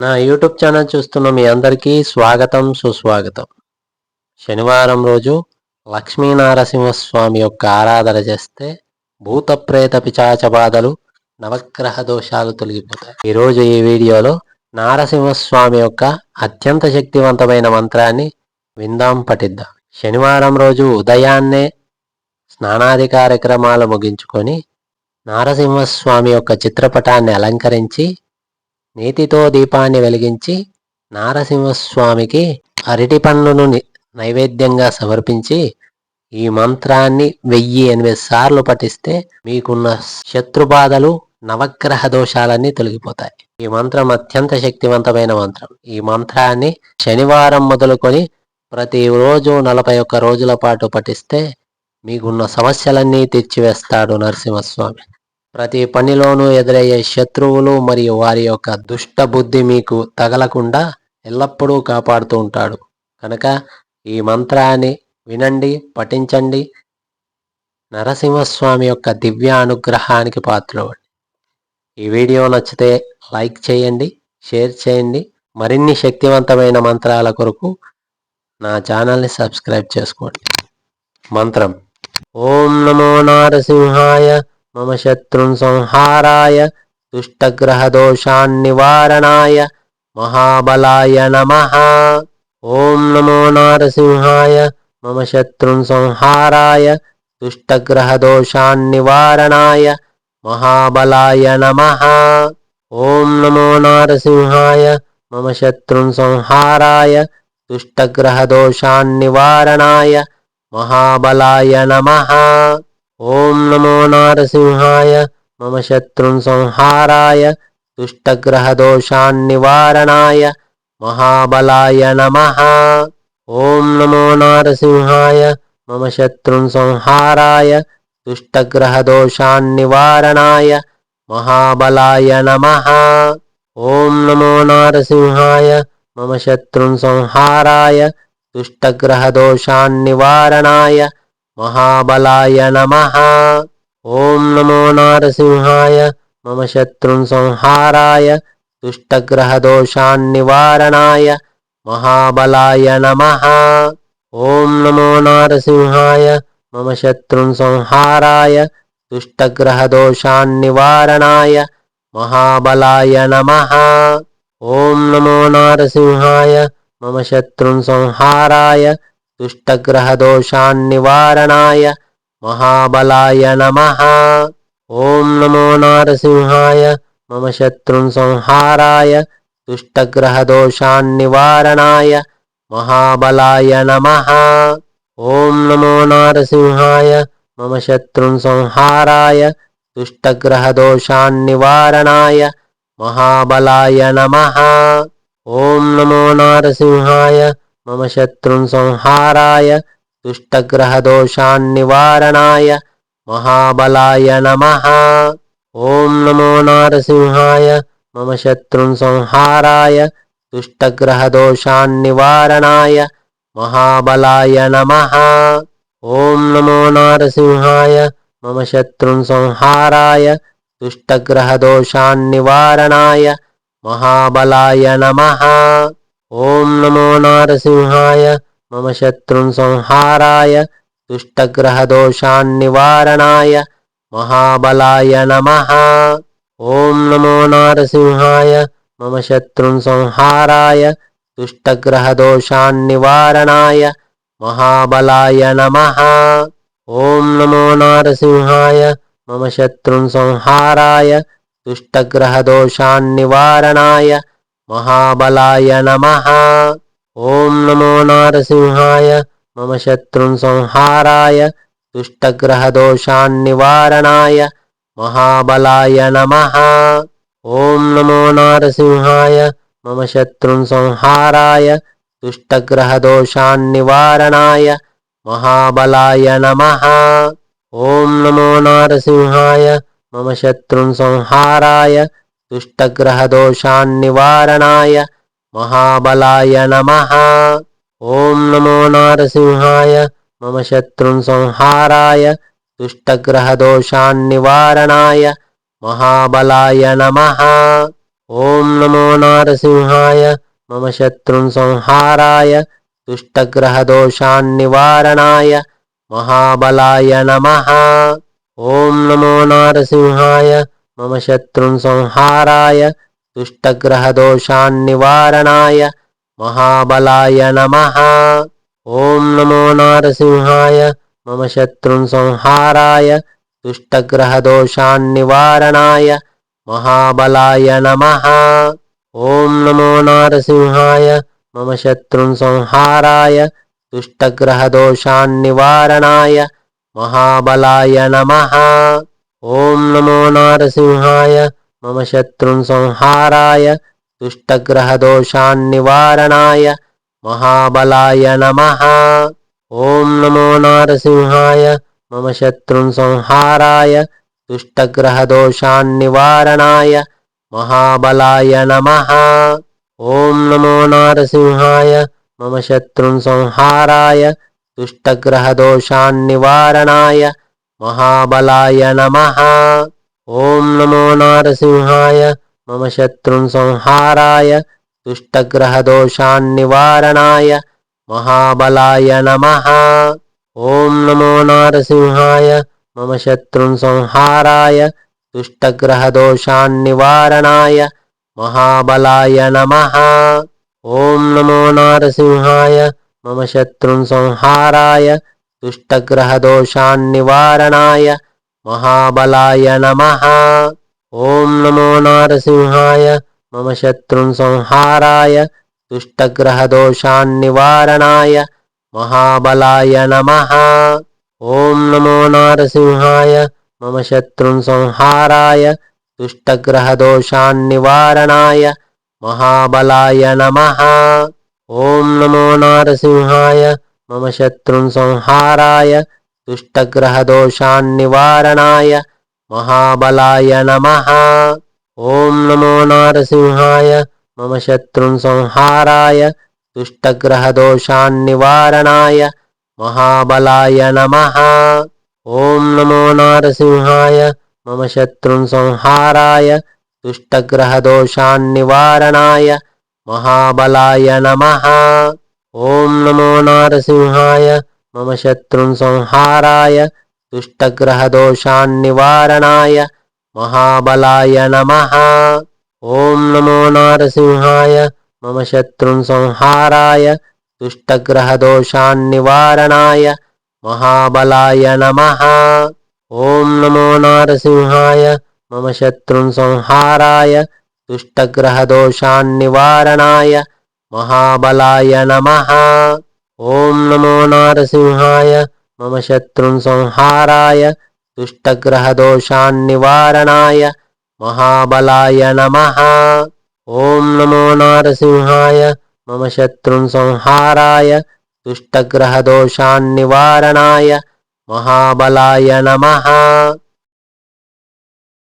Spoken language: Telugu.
నా యూట్యూబ్ ఛానల్ చూస్తున్న మీ అందరికీ స్వాగతం సుస్వాగతం. శనివారం రోజు లక్ష్మీనారసింహస్వామి యొక్క ఆరాధన చేస్తే భూత ప్రేత పిచాచ బాధలు నవగ్రహ దోషాలు తొలగిపోతాయి. ఈరోజు ఈ వీడియోలో నారసింహస్వామి యొక్క అత్యంత శక్తివంతమైన మంత్రాన్ని విందాం పఠిద్దాం. శనివారం రోజు ఉదయాన్నే స్నానాది కార్యక్రమాలు ముగించుకొని నారసింహస్వామి యొక్క చిత్రపటాన్ని అలంకరించి నీతితో దీపాన్ని వెలిగించి నారసింహస్వామికి అరటి పండ్లను నైవేద్యంగా సమర్పించి ఈ మంత్రాన్ని వెయ్యి ఎనిమిది సార్లు పఠిస్తే మీకున్న శత్రుబాధలు నవగ్రహ దోషాలన్నీ తొలగిపోతాయి. ఈ మంత్రం అత్యంత శక్తివంతమైన మంత్రం. ఈ మంత్రాన్ని శనివారం మొదలుకొని ప్రతి రోజు నలభై ఒక్క రోజుల పాటు పఠిస్తే మీకున్న సమస్యలన్నీ తెచ్చివేస్తాడు నరసింహస్వామి. ప్రతి పనిలోనూ ఎదురయ్యే శత్రువులు మరియు వారి యొక్క దుష్ట బుద్ధి మీకు తగలకుండా ఎల్లప్పుడూ కాపాడుతూ ఉంటాడు. కనుక ఈ మంత్రాన్ని వినండి పఠించండి. నరసింహస్వామి యొక్క దివ్య అనుగ్రహానికి పాత్రవండి. ఈ వీడియో నచ్చితే లైక్ చేయండి షేర్ చేయండి. మరిన్ని శక్తివంతమైన మంత్రాల కొరకు నా ఛానల్ని సబ్స్క్రైబ్ చేసుకోండి. మంత్రం. ఓం నమో నారసింహాయ మమ శత్రున్ సంహారాయ దుష్టగ్రహదోషాన్నివారణాయ మహాబలాయ నమ ఓం నమో నారసింహాయ మమ శత్రున్ సంహారాయ దుష్టగ్రహదోషాన్నివారణాయ మహాబలాయ నమ ఓం నమో నారసింహాయ మమ శత్రున్ సంహారాయ దుష్టగ్రహదోషాన్నివారణాయ మహాబలాయ నమ ఓం నమో నారసింహాయ మమ శత్రున్ సంహారాయ దుష్టగ్రహదోషాన్నివారణాయ మహాబలాయ నమ. ఓం నమో నారసింహాయ మమ శత్రున్ సంహారాయ దుష్టగ్రహదోషాన్నివారణాయ మహాబలాయ నమ. ఓం నమో నారసింహాయ మమ శత్రున్ సంహారాయ దుష్టగ్రహదోషాన్నివారణాయ మహాబలాయ నమ. ఓం నమో నారసింహాయ మమ శత్రున్ సంహారాయ దుష్టగ్రహదోషాన్నివారణాయ మహాబలాయ నమ. ఓం నమో నారసింహాయ మమ శత్రున్ సంహారాయ దుష్టగ్రహదోషాన్నివారణాయ మహాబలాయ నమ. ఓం నమో నారసింహాయ మమ శత్రున్ సంహారాయ దుష్టగ్రహదోషాన్నివారణాయ మహాబలాయ నమ. ఓం నమో నారసింహాయ మమ శత్రున్ సంహారాయ దుష్టగ్రహదోషాన్నివారణాయ మహాబలాయ నమ. ఓం నమో నారసింహాయ మమ శత్రున్ సంహారాయ దుష్టగ్రహదోషాన్నివారణాయ మహాబలాయ నమ. ఓం నమో నారసింహాయ మమ శత్రున్ సంహారాయ దుష్టగ్రహదోషాన్నివారణాయ మహాబలాయ నమ ఓం నమో నారసింహాయ మమ శత్రున్ సంహారాయ దుష్టగ్రహదోషాన్నివారణాయ మహాబలాయ నమ ఓం నమో నారసింహాయ మమ శత్రున్ సంహారాయ దుష్టగ్రహదోషాన్నివారణాయ మహాబలాయ నమ ఓం నమో నారసింహాయ మమ శత్రున్ సంహారాయ దుష్టగ్రహదోషాన్నివారణాయ మహాబలాయ నమ. ఓం నమో నారసింహాయ మమ శత్రున్ సంహారాయ దుష్టగ్రహదోషాన్నివారణాయ మహాబలాయ నమ. ఓం నమో నారసింహాయ మమ శత్రున్ సంహారాయ దుష్టగ్రహదోషాన్నివారణాయ మహాబలాయ నమ. ఓం నమో నారసింహాయ మమ శత్రున్ సంహారాయ దుష్టగ్రహదోషాన్నివారణాయ మహాబలాయ నమ. ఓం నమో నారసింహాయ మమ శత్రున్ సంహారాయ దుష్టగ్రహదోషాన్నివారణాయ మహాబలాయ నమ. ఓం నమో నారసింహాయ మమ శత్రున్ సంహారాయ దుష్టగ్రహదోషాన్నివారణాయ మహాబలాయ నమ. ఓం నమో నారసింహాయ మమ శత్రున్ సంహారాయ దుష్టగ్రహదోషాన్నివారణాయ మహాబలాయ నమ. ఓం నమో నారసింహాయ మమ శత్రుం సంహారాయ దుష్టగ్రహదోషాన్నివారణాయ మహాబలాయ నమ. ఓం నమో నారసింహాయ మమ శత్రున్ సంహారాయ దుష్టగ్రహదోషాన్నివారణాయ మహాబలాయ నమ ఓం నమో నారసింహాయ మమ శత్రున్ సంహారాయ దుష్టగ్రహదోషాన్నివారణాయ మహాబలాయ నమ ఓం నమో నారసింహాయ మమ శత్రున్ సంహారాయ దుష్టగ్రహదోషాన్నివారణాయ మహాబలాయ నమ ఓం నమో నారసింహాయ మమ శత్రుం సంహారాయ దుష్టగ్రహదోషాన్నివారణాయ మహాబలాయ నమ. ఓం నమో నారసింహాయ మమ శత్రుం సంహారాయ దుష్టగ్రహదోషాన్నివారణాయ మహాబలాయ నమ. ఓం నమో నారసింహాయ మమ శత్రుం సంహారాయ దుష్టగ్రహదోషాన్నివారణాయ మహాబలాయ నమ. ఓం నమో నారసింహాయ మమ శత్రుం సంహారాయ దుష్టగ్రహదోషాన్నివారణాయ మహాబలాయ నమ. ఓం నమో నారసింహాయ మమ శత్రుం సంహారాయ దుష్టగ్రహదోషాన్నివారణాయ మహాబలాయ నమ. ఓం నమో నారసింహాయ మమ శత్రుం సంహారాయ దుష్టగ్రహదోషాన్నివారణాయ మహాబలాయ నమ. ఓం నమో నారసింహాయ మమ శత్రుం సంహారాయ దుష్టగ్రహదోషాన్నివారణాయ మహాబలాయ నమ. ఓం నమో నారసింహాయ మమ శత్రుం సంహారాయ దుష్టగ్రహదోషాన్నివారణాయ మహాబలాయ నమ. ఓం నమో నారసింహాయ మమ శత్రున్ సంహారాయ దుష్టగ్రహదోషాన్నివారణాయ మహాబలాయ నమ ఓం నమో నారసింహాయ మమ శత్రున్ సంహారాయ దుష్టగ్రహదోషాన్నివారణాయ మహాబలాయ నమ ఓం నమో నారసింహాయ మమ శత్రున్ సంహారాయ దుష్టగ్రహదోషాన్నివారణాయ మహాబలాయ నమ ఓం నమో నారసింహాయ మమ శత్రున్ సంహారాయ దుష్టగ్రహదోషాన్నివారణాయ మహాబలాయ నమ. ఓం నమో నారసింహాయ మమ శత్రున్ సంహారాయ దుష్టగ్రహదోషాన్నివారణాయ మహాబలాయ నమ. ఓం నమో నారసింహాయ మమ శత్రున్ సంహారాయ దుష్టగ్రహదోషాన్నివారణాయ మహాబలాయ నమ. ఓం నమో నారసింహాయ మమ శత్రుం సంహారాయ దుష్టగ్రహదోషాన్నివారణాయ మహాబలాయ నమ. ఓం నమో నారసింహాయ మమ శత్రుం సంహారాయ దుష్టగ్రహదోషాన్నివారణాయ మహాబలాయ నమ.